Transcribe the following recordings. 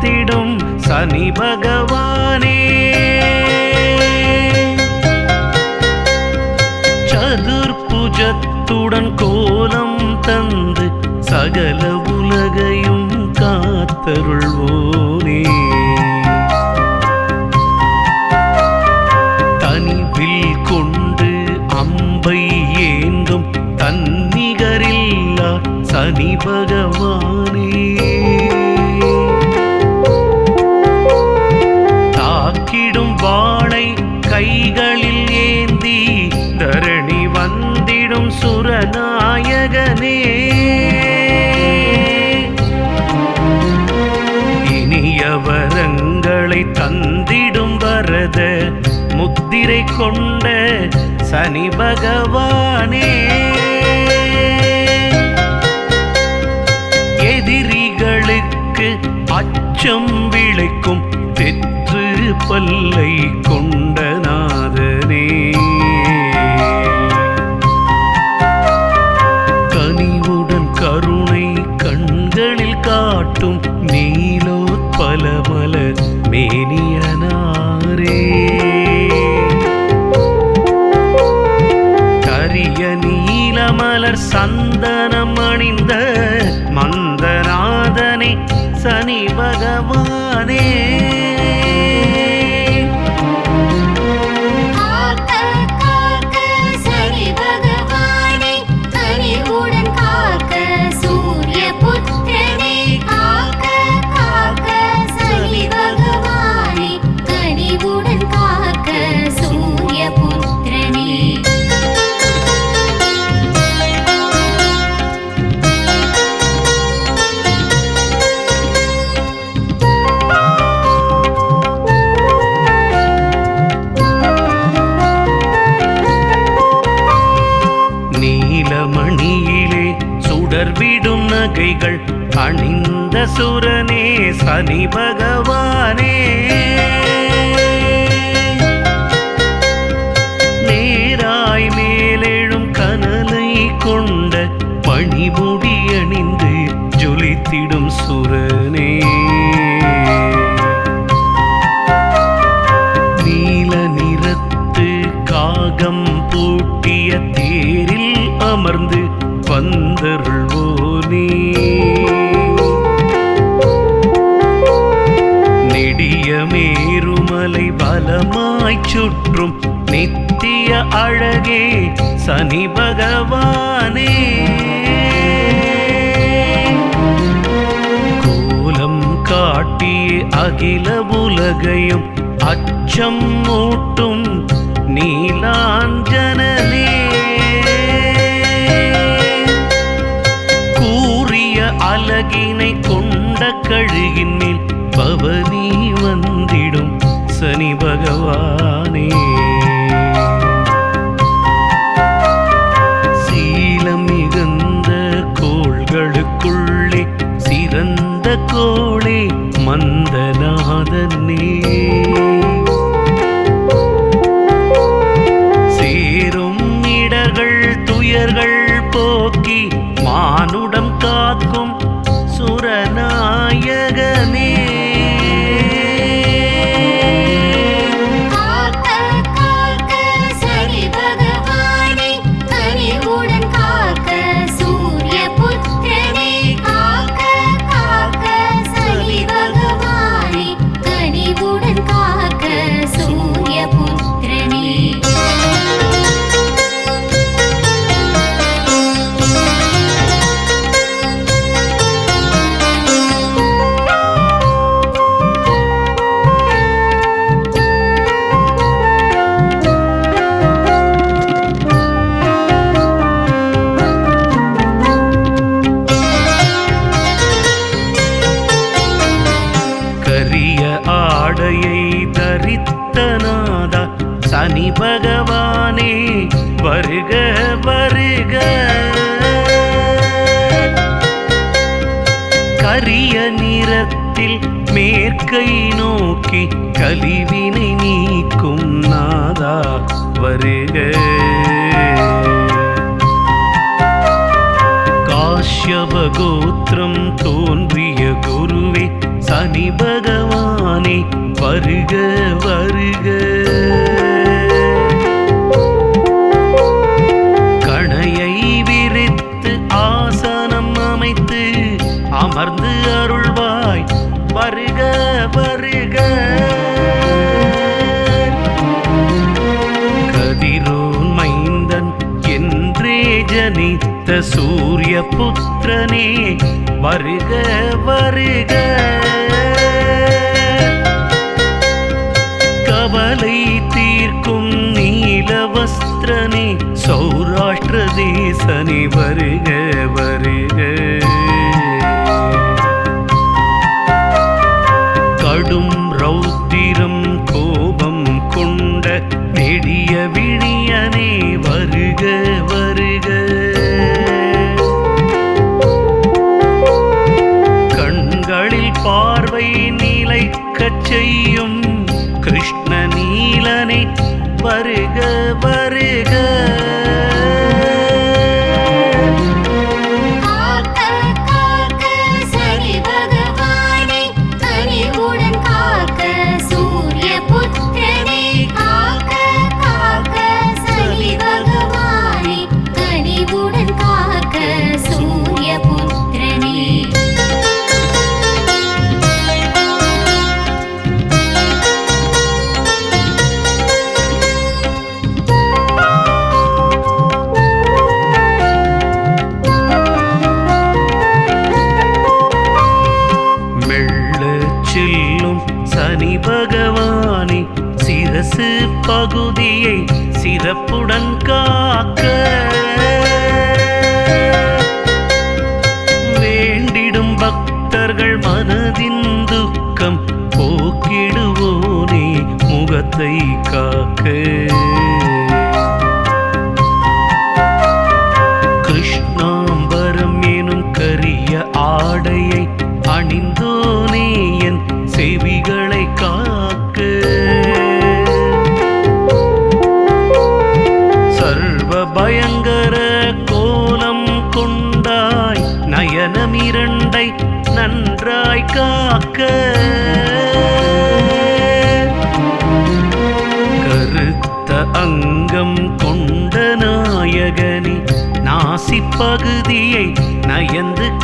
காத்திடும் சனி பகவானே. சதுர்புஜத்துடன் கோலம் தந்து சகல உலகையும் காத்தருள்வோனே. கொண்ட சனி பகவானே. எதிரிகளுக்கு அச்சம் deeper. அழகே சனி பகவானே. கோலம் காட்டிய அகில உலகையும் அச்சம் மூட்டும் நீலாஞ்சனே கூறிய அழகினை கொண்ட கழுகின் மேல் பவனி வந்திடும் சனி பகவான். சனி பகவானே வருக வருக. கரிய நிறத்தில் மேற்கை நோக்கி கழிவினை நீக்கும் நாதா வருக. காஷ்யப கோத்திரம் தோன்றிய குருவே சனி பகவானே வருக வருக. சூரிய புத்திரனே வருக வருக. கவலை தீர்க்கும் நீல வஸ்திரனே சௌராஷ்டிர தேசனே வருக வருக.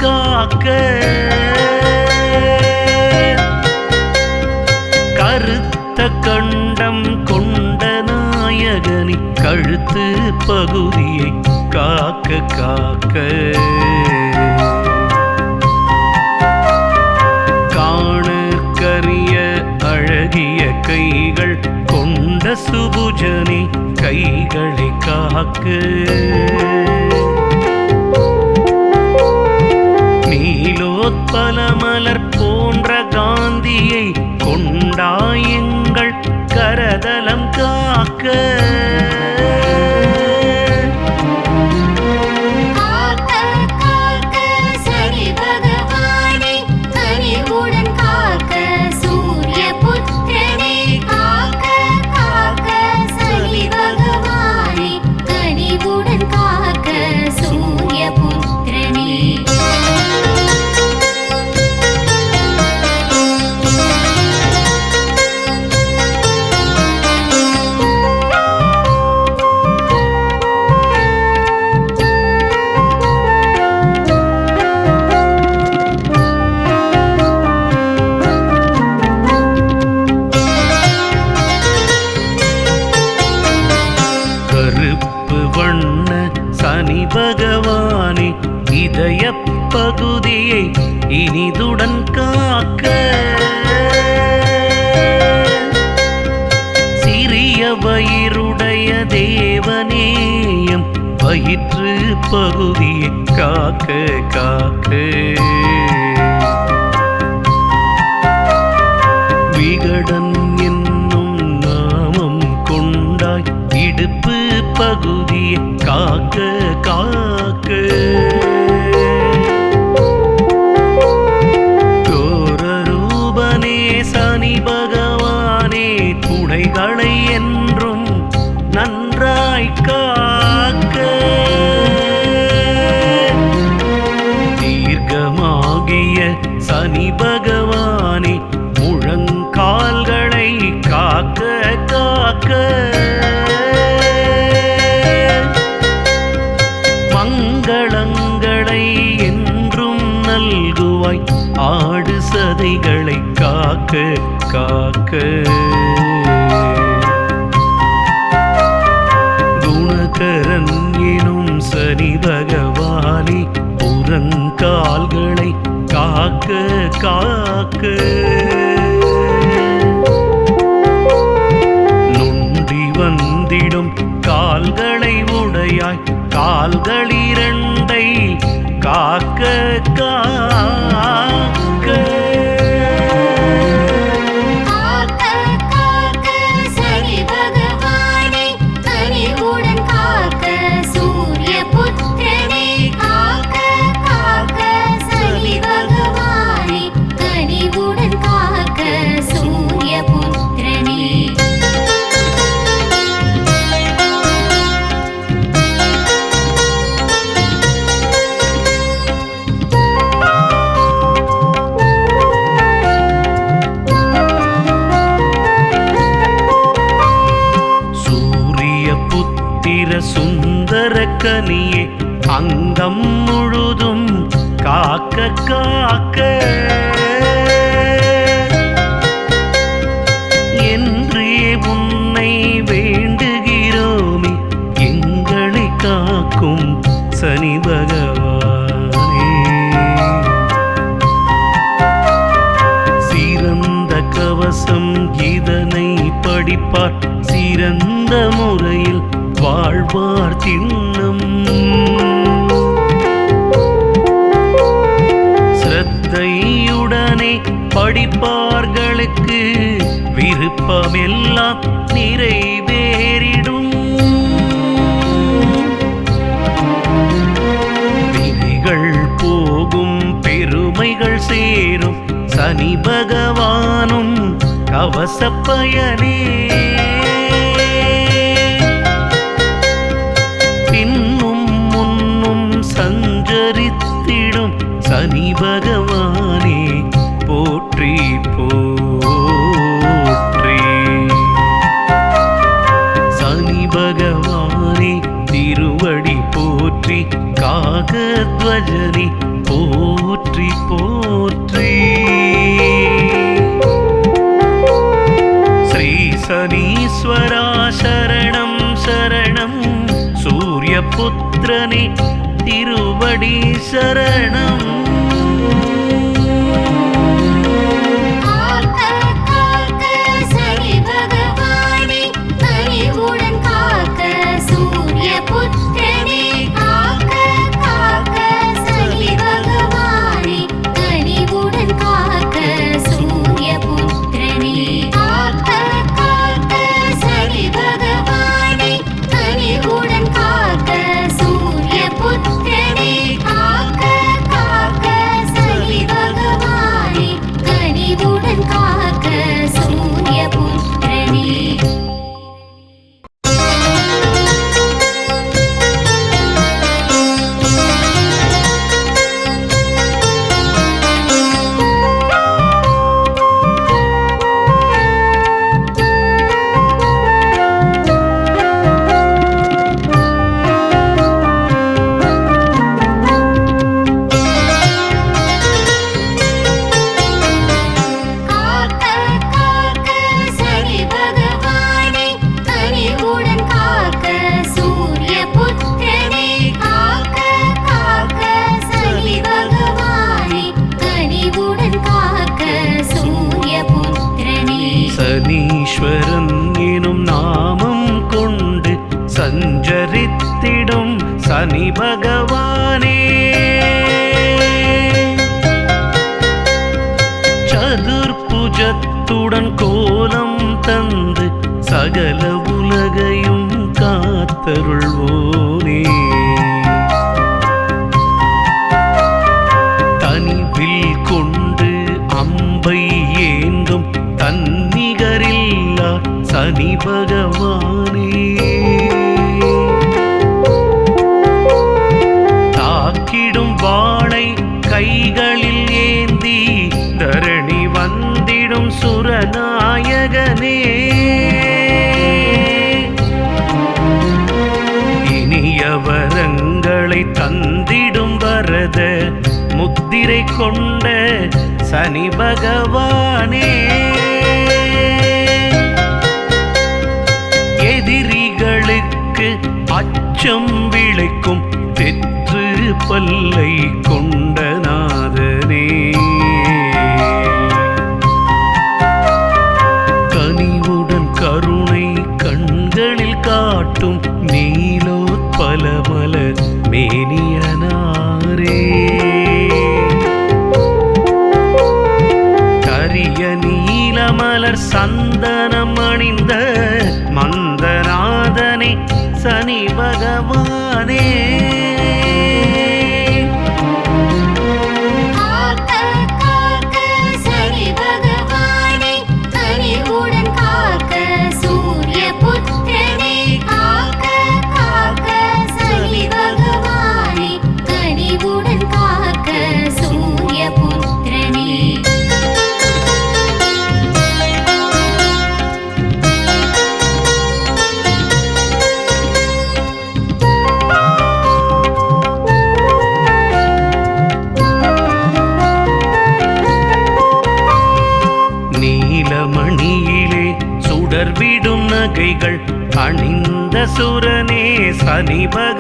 காக்க கருத்த கண்டம் கொண்ட நாயகனி கழுத்து பகுதியை காக்க காக்க. காண கரிய அழகிய கைகள் கொண்ட சுபுஜனி கைகளை காக்க. பனமலர் போன்ற காந்தியை கொண்டாயங்கள் கரதலம் காக்க. பகவானே இதய பகுதியை இனிதுடன் காக்க. சிறிய வயிறுடைய தேவனேயம் வயிற்று பகுதியை காக்க காக்க. விகடன் என்னும் நாமம் கொண்டாய் இடுப்பு பகுதியை காக்க. பகவானே முழங்கால்களை காக்க காக்க. மங்களங்களை என்றும் நல்குவாய் ஆடு சதைகளை காக்க காக்க. காக்கு காக்கு. நொண்டி வந்திடும் கால்களை உடையாய் கால்கள் இரண்டை காக்க படிப்பார். சிறந்த முறையில் வாழ்வார் சின்னம். சிரத்தையுடனே படிப்பார்களுக்கு விருப்பமெல்லாம் நிறைவேறிடும். கவச பயனே. பின்னும் முன்னும் சஞ்சரித்திடும் சனி பகவானே போற்றி போற்றி. சனி பகவானே திருவடி போற்றி காகத்வஜனி போற்றி போ புத்திரனே திருவடி சரணம். கருத்துடன் கோலம் தந்து சகல உலகையும் காத்தருள்வோனே. கொண்ட சனி பகவானே. எதிரிகளுக்கு அச்சம் விளைக்கும் தெற்று பல்லை கொண்ட అనిమగ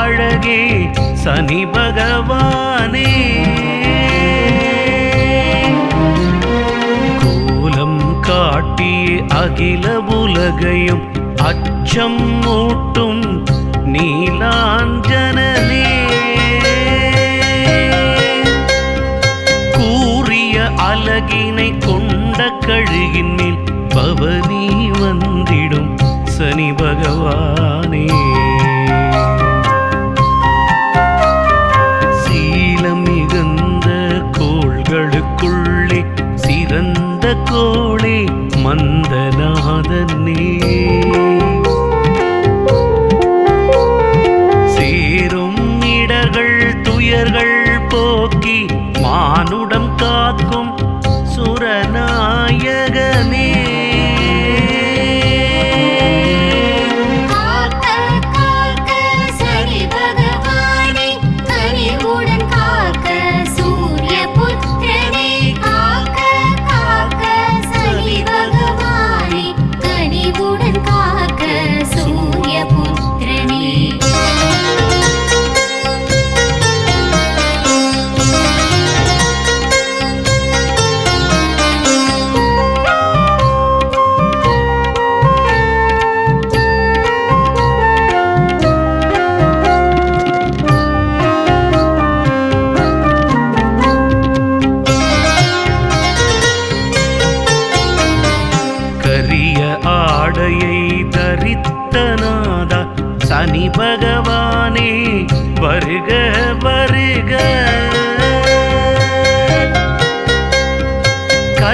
அழகே சனி பகவானே. கோலம் காட்டிய அகில உலகையும் அச்சம் மூட்டும் நீலாஞ்சனே கூறிய அழகினை கொண்ட கழுகின் மேல் பவனி வந்திடும் சனி பகவான்.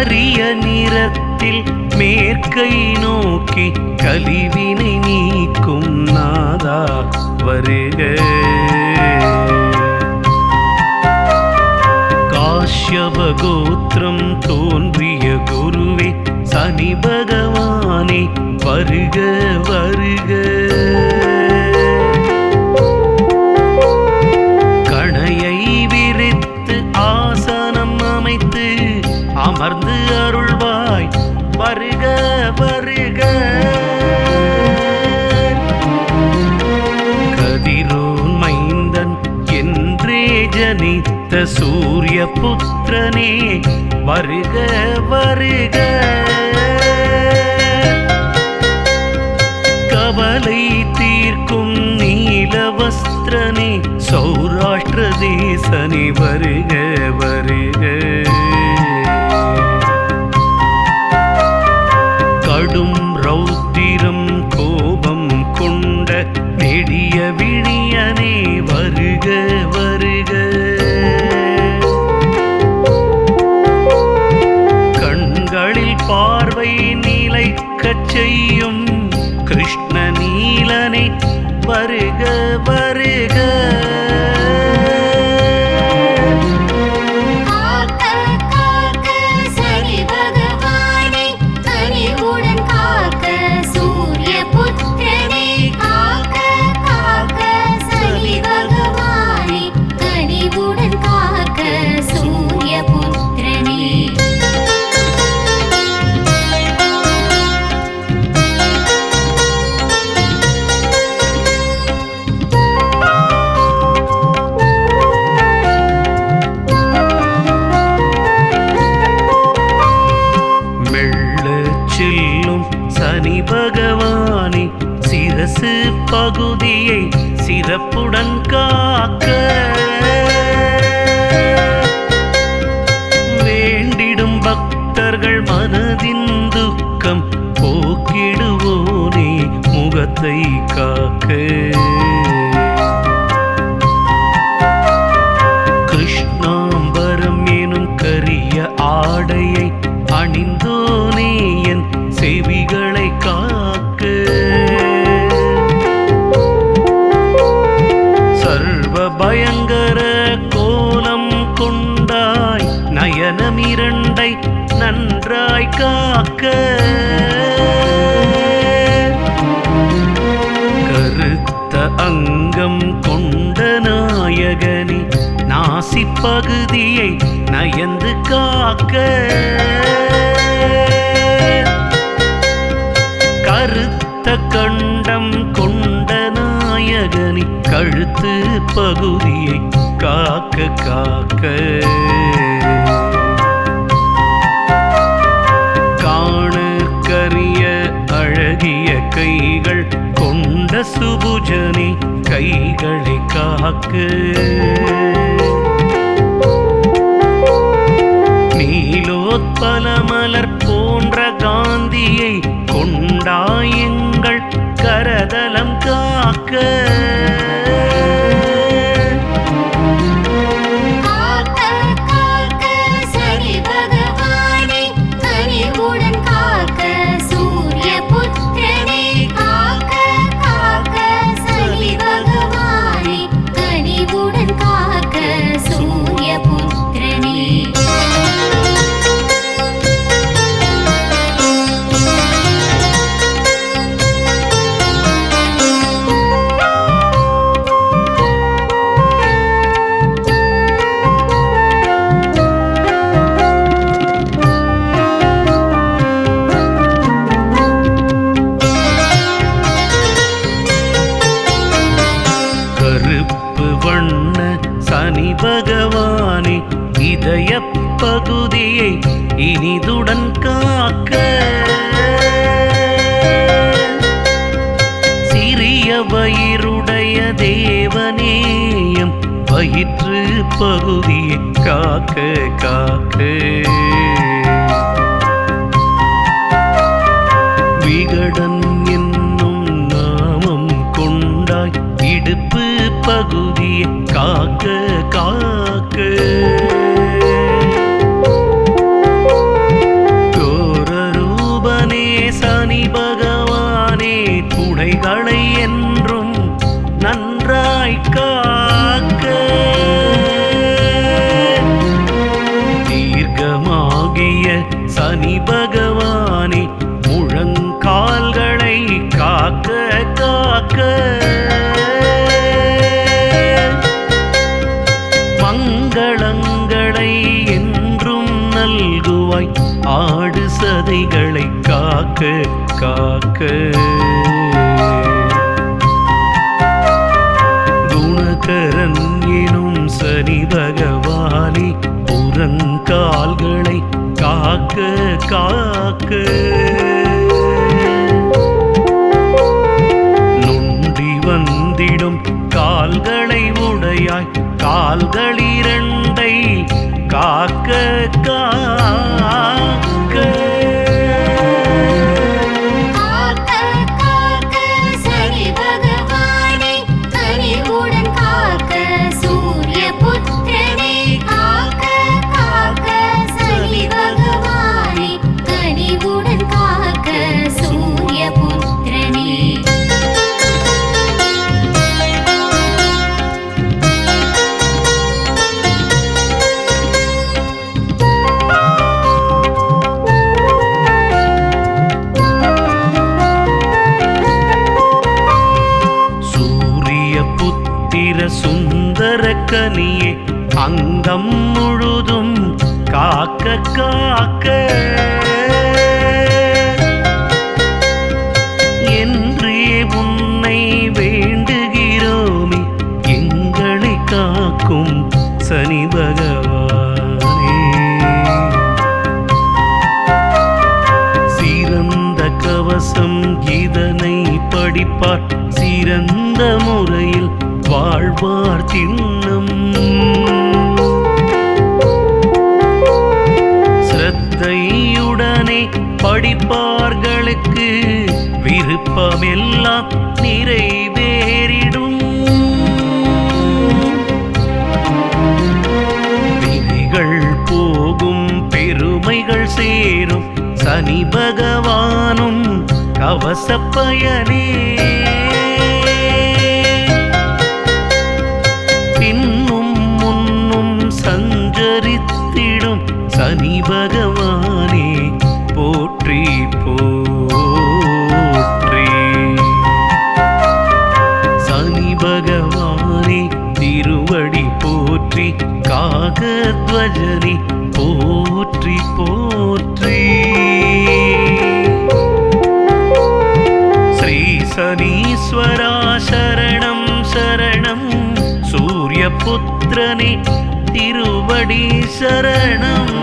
அரிய நிறத்தில் மேற்கை நோக்கி கழிவினை நீக்கும் நாதா வருக. காஷ்யபகோத்திரம் தோன்றிய குருவே சனி பகவானே வருக வருக. சூரிய புத்திரனே வருக வருக. கவலை தீர்க்கும் நீல வஸ்திரனே சௌராஷ்டிர தேசனே வருக. காக்க கருத்த அங்கம் கொண்ட நாயகனி நாசி பகுதியை நயந்து காக்க. கருத்த கண்டம் கொண்ட நாயகனி கழுத்து பகுதியை காக்க காக்க. கைகளை காக்கு. நீலோத்பல மலர் போன்ற காந்தியை கொண்டாயங்கள் கரதலம் காக்க. இனிதுடன் காக்க. சிறிய வயிறுடைய தேவனேயம் வயிற்று பகுதியை காக்க காக்க. விகடன் என்னும் நாமம் கொண்டாய் இடுப்பு பகுதியை காக்க. காக்க ஆடு சதைகளை காக்க காக்க. குணகரன் எனும் சனி பகவானி புறங்கால்களை காக்க காக்க. நொண்டி வந்திடும் கால்களை உடையாய் கால்கள் படிப்பார்களுக்கு விருப்பமெல்லாம் நிறைவேறிடும். வினைகள் போகும் பெருமைகள் சேரும் சனி பகவானும் கவசப்பயனே. சரணம். சூரிய புத்திரனே திருவடி சரணம்.